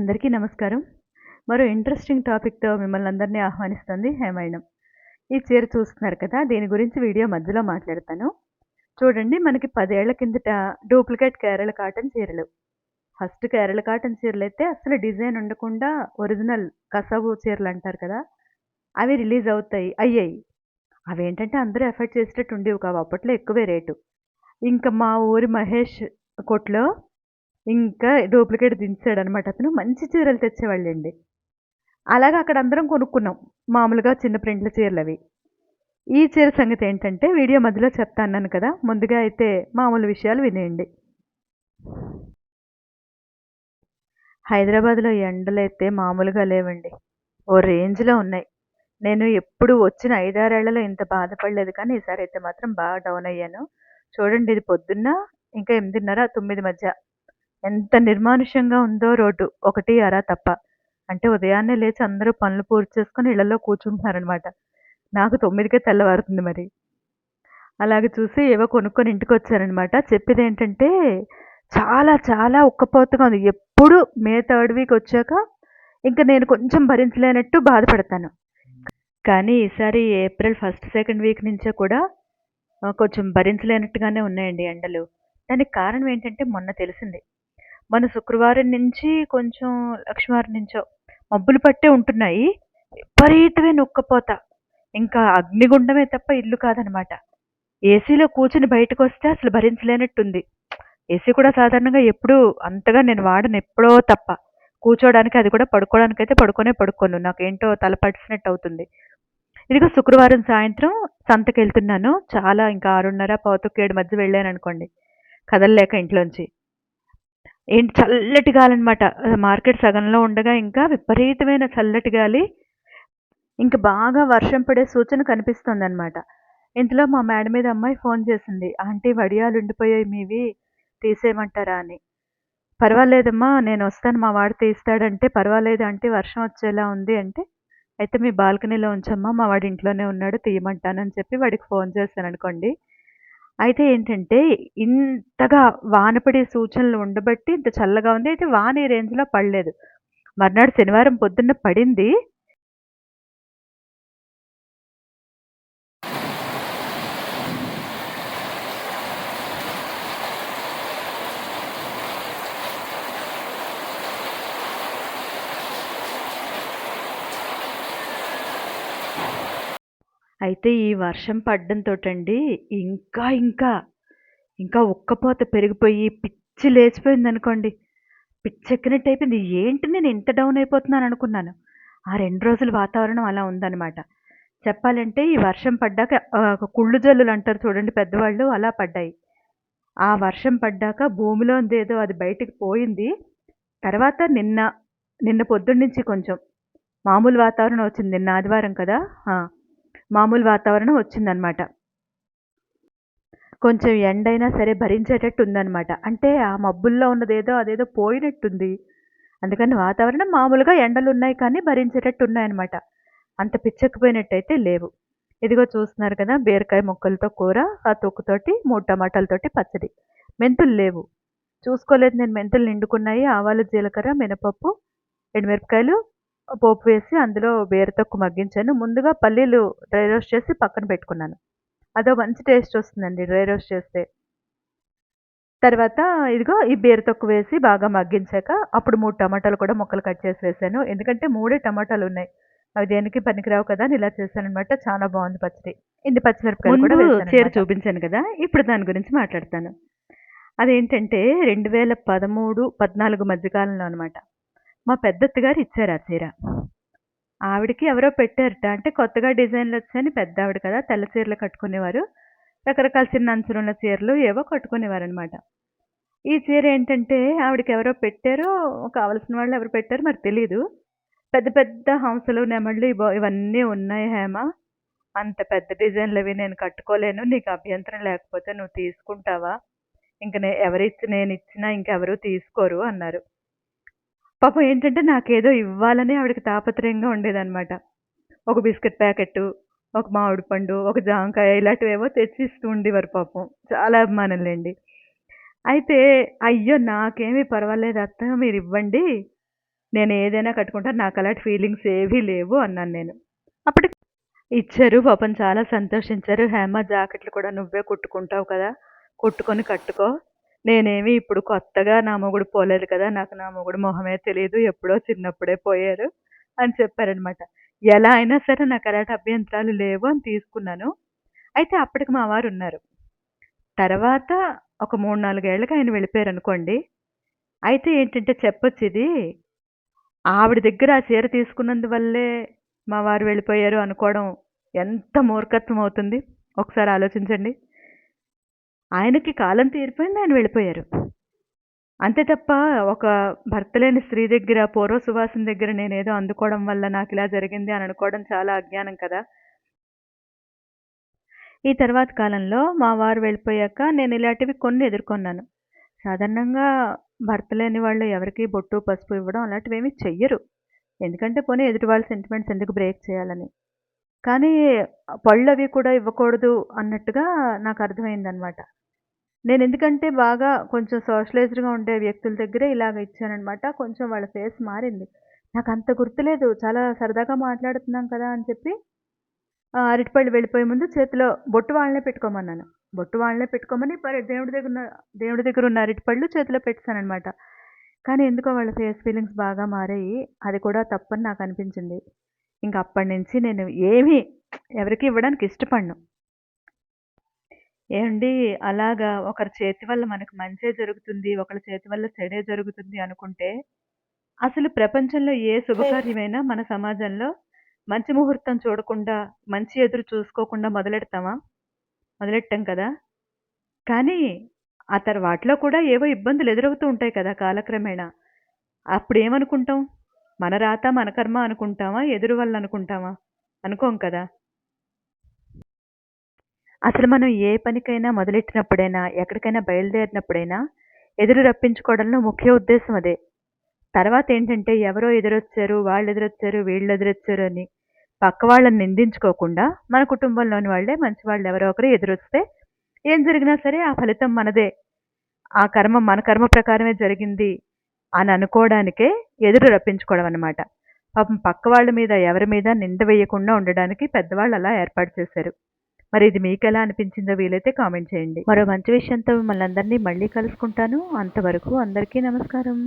అందరికీ నమస్కారం. మరో ఇంట్రెస్టింగ్ టాపిక్తో మిమ్మల్ని అందరినీ ఆహ్వానిస్తుంది హేమైనం. ఈ చీర చూస్తున్నారు కదా దీని గురించి వీడియో మధ్యలో మాట్లాడతాను. చూడండి మనకి పదేళ్ళ కిందట డూప్లికేట్ కేరళ కాటన్ చీరలు. ఫస్ట్ కేరళ కాటన్ చీరలు అయితే అసలు డిజైన్ ఉండకుండా ఒరిజినల్ కసవు చీరలు అంటారు కదా అవి రిలీజ్ అవుతాయి అయ్యాయి. అవి ఏంటంటే అందరూ ఎఫర్ట్ చేసేటట్టు ఉండేవి కావు అప్పట్లో ఎక్కువే రేటు. ఇంకా మా ఊరి మహేష్ కొట్లో ఇంకా డూప్లికేట్ దించాడు అనమాట అతను మంచి చీరలు తెచ్చేవాళ్ళండి. అలాగే అక్కడ అందరం కొనుక్కున్నాం. మామూలుగా చిన్న ప్రింట్ల చీరలు అవి ఈ చీర సంగతి ఏంటంటే వీడియో మధ్యలో చెప్తా అన్నాను కదా ముందుగా అయితే మామూలు విషయాలు వినేయండి. హైదరాబాద్లో ఎండలు అయితే మామూలుగా లేవండి. ఓ రేంజ్లో ఉన్నాయి. నేను ఎప్పుడు వచ్చిన ఐదారేళ్ళలో ఇంత బాధపడలేదు కానీ ఈసారి అయితే మాత్రం బాగా డౌన్ అయ్యాను. చూడండి ఇది పొద్దున్న ఇంకా ఎనిమిదిన్నర తొమ్మిది మధ్య. ఎంత నిర్మానుష్యంగా ఉందో రోడ్డు. ఒకటి అర తప్ప. అంటే ఉదయాన్నే లేచి అందరూ పనులు పూర్తి చేసుకుని ఇళ్ళలో కూర్చుంటున్నారనమాట నాకు తొమ్మిదికే తెల్లవారుతుంది మరి. అలాగే చూసి ఏవో కొనుక్కొని ఇంటికి వచ్చారనమాట చెప్పేది ఏంటంటే చాలా చాలా ఉక్కపోతగా ఉంది. ఎప్పుడు మే థర్డ్ వీక్ వచ్చాక ఇంకా నేను కొంచెం భరించలేనట్టు బాధపడతాను. కానీ ఈసారి ఏప్రిల్ ఫస్ట్ సెకండ్ వీక్ నుంచే కూడా కొంచెం భరించలేనట్టుగానే ఉన్నాయండి ఎండలు. దానికి కారణం ఏంటంటే మొన్న తెలిసింది. మన శుక్రవారం నుంచి కొంచెం లక్ష్మీవారం నుంచో మబ్బులు పట్టే ఉంటున్నాయి. విపరీతమైన ఉక్కపోత ఇంకా అగ్నిగుండమే తప్ప ఇల్లు కాదనమాట. ఏసీలో కూర్చుని బయటకు వస్తే అసలు భరించలేనట్టుంది. ఏసీ కూడా సాధారణంగా ఎప్పుడూ అంతగా నేను వాడను ఎప్పుడో తప్ప. కూర్చోవడానికి అది కూడా పడుకోవడానికి అయితే పడుకొనే పడుకోను. నాకేంటో తల పట్టినట్టు అవుతుంది. ఇదిగో శుక్రవారం సాయంత్రం సంతకి వెళ్తున్నాను చాలా ఇంకా ఆరున్నర పావుతొక్క మధ్య వెళ్ళాను అనుకోండి. కదలలేక ఇంట్లోంచి. ఏంటి చల్లటి గాలి అనమాట మార్కెట్ సగంలో ఉండగా ఇంకా విపరీతమైన చల్లటి గాలి ఇంకా బాగా వర్షం పడే సూచన కనిపిస్తుంది అనమాట ఇంతలో మా మేడ మీద అమ్మాయి ఫోన్ చేసింది. ఆంటీ వడియాలు ఉండిపోయాయి మీవి తీసేయమంటారా అని. పర్వాలేదమ్మా నేను వస్తాను. మా వాడు తీస్తాడంటే పర్వాలేదు అంటే వర్షం వచ్చేలా ఉంది అంటే అయితే మీ బాల్కనీలో ఉంచమ్మా. మా వాడి ఇంట్లోనే ఉన్నాడు తీయమంటానని చెప్పి వాడికి ఫోన్ చేశాను అనుకోండి అయితే ఏంటంటే ఇంతగా వాన పడే సూచనలు ఉండబట్టి ఇంత చల్లగా ఉంది. అయితే వాన ఈ రేంజ్లో పడలేదు. మర్నాడు శనివారం పొద్దున్న పడింది. అయితే ఈ వర్షం పడ్డంతో అండి ఇంకా ఇంకా ఇంకా ఉక్కపోత పెరిగిపోయి పిచ్చి లేచిపోయింది అనుకోండి పిచ్చెక్కినట్టు అయిపోయింది. ఏంటి నేను ఇంత డౌన్ అయిపోతున్నాను అనుకున్నాను. ఆ రెండు రోజుల వాతావరణం అలా ఉందన్నమాట. చెప్పాలంటే ఈ వర్షం పడ్డాక కుళ్ళు జల్లులు అంటారు చూడండి పెద్దవాళ్ళు అలా పడ్డాయి. ఆ వర్షం పడ్డాక భూమిలో ఏదో అది బయటికి పోయింది. తర్వాత నిన్న నిన్న పొద్దున్న నుంచి కొంచెం మామూలు వాతావరణం వచ్చింది నిన్న ఆదివారం కదా మామూలు వాతావరణం వచ్చిందనమాట కొంచెం ఎండైనా సరే భరించేటట్టు ఉందన్నమాట. అంటే ఆ మబ్బుల్లో ఉన్నదేదో అదేదో పోయినట్టుంది. అందుకని వాతావరణం మామూలుగా ఎండలు ఉన్నాయి కానీ భరించేటట్టు ఉన్నాయన్నమాట. అంత పిచ్చకపోయినట్టయితే లేవు. ఇదిగో చూస్తున్నారు కదా బీరకాయ ముక్కలతో కూర ఆ తొక్కుతోటి మూడు టమాటాలతోటి పచ్చడి. మెంతులు లేవు. చూసుకోలేదు నేను మెంతులు నిండుకున్నాయి ఆవాలు జీలకర్ర మినపప్పు ఎండుమిరపకాయలు పోపు వేసి అందులో బీరతొక్కు మగ్గించాను. ముందుగా పల్లీలు డ్రై రోస్ట్ చేసి పక్కన పెట్టుకున్నాను. అదో మంచి టేస్ట్ వస్తుందండి డ్రై రోస్ట్ చేస్తే. తర్వాత ఇదిగో ఈ బీరతొక్కు వేసి బాగా మగ్గించాక అప్పుడు మూడు టమాటాలు కూడా ముక్కలు కట్ చేసి వేసాను. ఎందుకంటే మూడే టమాటాలు ఉన్నాయి. అవి దేనికి పనికిరావు కదా అని ఇలా చేశాను అనమాట చాలా బాగుంది పచ్చడి. ఇన్ని పచ్చిమిరపకాయలు కూడా చీర. చూపించాను కదా ఇప్పుడు దాని గురించి మాట్లాడతాను. అదేంటంటే రెండు వేల పదమూడు పద్నాలుగు మధ్యకాలంలో అనమాట మా పెద్దత్ గారు ఇచ్చారు ఆ చీర. ఆవిడకి ఎవరో పెట్టారట. అంటే కొత్తగా డిజైన్లు వచ్చాయని పెద్ద ఆవిడ కదా తెల్ల చీరలు కట్టుకునేవారు. రకరకాల చిన్న అంచులున్న చీరలు ఏవో కట్టుకునేవారు అనమాట ఈ చీర ఏంటంటే ఆవిడకి ఎవరో పెట్టారో కావలసిన వాళ్ళు ఎవరు పెట్టారో మరి తెలియదు పెద్ద పెద్ద హంసలు నెమళ్ళు ఇవన్నీ ఉన్నాయి హేమ. అంత పెద్ద డిజైన్లు అవి నేను కట్టుకోలేను. నీకు అభ్యంతరం లేకపోతే నువ్వు తీసుకుంటావా? ఇంక నే ఎవరిచ్చి నేను ఇచ్చినా ఇంకెవరూ తీసుకోరు అన్నారు. పాపం ఏంటంటే నాకేదో ఇవ్వాలని ఆవిడకి తాపత్రయంగా ఉండేదన్నమాట. ఒక బిస్కెట్ ప్యాకెట్ ఒక మామిడి పండు ఒక జాంకాయ ఇలాంటివేవో తెచ్చి ఇస్తూ ఉండేవారు పాపం. చాలా అభిమానంలేండి. అయితే అయ్యో నాకేమీ పర్వాలేదు అత్త మీరు ఇవ్వండి. నేను ఏదైనా కట్టుకుంటా నాకు అలాంటి ఫీలింగ్స్ ఏవీ లేవు అన్నాను నేను. అప్పటికి ఇచ్చారు పాపం చాలా సంతోషించారు. హేమ జాకెట్లు కూడా నువ్వే కుట్టుకుంటావు కదా కుట్టుకొని కట్టుకో. నేనేమి ఇప్పుడు కొత్తగా నా మొగుడు పోలేదు కదా నాకు నా మొగుడు మొహమే తెలియదు ఎప్పుడో చిన్నప్పుడే పోయారు అని చెప్పారనమాట. ఎలా అయినా సరే నాకు అలాంటి అభ్యంతరాలు లేవు అని తీసుకున్నాను. అయితే అప్పటికి మా వారు ఉన్నారు. తర్వాత ఒక మూడు నాలుగేళ్ళకి ఆయన వెళ్ళిపోయారు అనుకోండి అయితే ఏంటంటే చెప్పొచ్చు ఇది ఆవిడ దగ్గర ఆ చీర తీసుకున్నందువల్లే మా వారు వెళ్ళిపోయారు అనుకోవడం ఎంత మూర్ఖత్వం అవుతుంది? ఒకసారి ఆలోచించండి. ఆయనకి కాలం తీరిపోయింది ఆయన వెళ్ళిపోయారు. అంతే తప్ప ఒక భర్త లేని స్త్రీ దగ్గర పూర్వ సువాసన దగ్గర నేనేదో అందుకోవడం వల్ల నాకు ఇలా జరిగింది అని అనుకోవడం చాలా అజ్ఞానం కదా. ఈ తర్వాత కాలంలో మా వారు వెళ్ళిపోయాక నేను ఇలాంటివి కొన్ని ఎదుర్కొన్నాను. సాధారణంగా భర్త లేని వాళ్ళు ఎవరికి బొట్టు పసుపు ఇవ్వడం అలాంటివి ఏమీ చెయ్యరు. ఎందుకంటే పోనీ ఎదుటి వాళ్ళ సెంటిమెంట్స్ ఎందుకు బ్రేక్ చేయాలని. కానీ పళ్ళు అవి కూడా ఇవ్వకూడదు అన్నట్టుగా నాకు అర్థమైందనమాట నేను ఎందుకంటే బాగా కొంచెం సోషలైజ్డ్గా ఉండే వ్యక్తుల దగ్గరే ఇలాగ ఇచ్చాననమాట కొంచెం వాళ్ళ ఫేస్ మారింది. నాకు అంత గుర్తులేదు. చాలా సరదాగా మాట్లాడుతున్నాం కదా అని చెప్పి అరటిపళ్ళు వెళ్ళిపోయే ముందు చేతిలో బొట్టు వాళ్ళనే పెట్టుకోమన్నాను. బొట్టు వాళ్ళనే పెట్టుకోమని మరి దేవుడి దగ్గర ఉన్న దేవుడి దగ్గర ఉన్న అరటిపళ్ళు చేతిలో పెట్టానమాట కానీ ఎందుకో వాళ్ళ ఫేస్ ఫీలింగ్స్ బాగా మారాయి. అది కూడా తప్పని నాకు అనిపించింది. ఇంకా అప్పటి నుంచి నేను ఏమీ ఎవరికి ఇవ్వడానికి ఇష్టపడను. ఏమండి? అలాగా ఒకరి చేతి వల్ల మనకు మంచే జరుగుతుంది ఒకరి చేతి వల్ల చెడే జరుగుతుంది అనుకుంటే అసలు ప్రపంచంలో ఏ శుభకార్యమైనా మన సమాజంలో మంచి ముహూర్తం చూడకుండా మంచి ఎదురు చూసుకోకుండా మొదలెడతామా? మొదలెట్టాం కదా! కానీ ఆ తర్వాతలో కూడా ఏవో ఇబ్బందులు ఎదురవుతూ ఉంటాయి కదా కాలక్రమేణా. అప్పుడు ఏమనుకుంటాం మన రాత మన కర్మ అనుకుంటామా? ఎదురు వల్ల అనుకుంటామా? అనుకోం కదా! అసలు మనం ఏ పనికైనా మొదలెట్టినప్పుడైనా ఎక్కడికైనా బయలుదేరినప్పుడైనా ఎదురు రప్పించుకోవడంలో ముఖ్య ఉద్దేశం అదే. తర్వాత ఏంటంటే ఎవరో ఎదురొచ్చారు వాళ్ళు ఎదురొచ్చారు వీళ్ళు ఎదురొచ్చారు అని పక్క వాళ్ళని నిందించుకోకుండా మన కుటుంబంలోని వాళ్ళే మంచి వాళ్ళు ఎవరో ఒకరు ఎదురొస్తే ఏం జరిగినా సరే ఆ ఫలితం మనదే. ఆ కర్మ మన కర్మ ప్రకారమే జరిగింది అని అనుకోవడానికే ఎదురు రప్పించుకోవడం అనమాట పాపం పక్క వాళ్ళ మీద ఎవరి మీద నింద వేయకుండా ఉండడానికి పెద్దవాళ్ళు అలా ఏర్పాటు చేశారు. మరి ఇది మీకు ఎలా అనిపించిందో వీలైతే కామెంట్ చేయండి. మరో మంచి విషయంతో మిమ్మల్ని అందరినీ మళ్ళీ కలుసుకుంటాను. అంతవరకు అందరికీ నమస్కారం.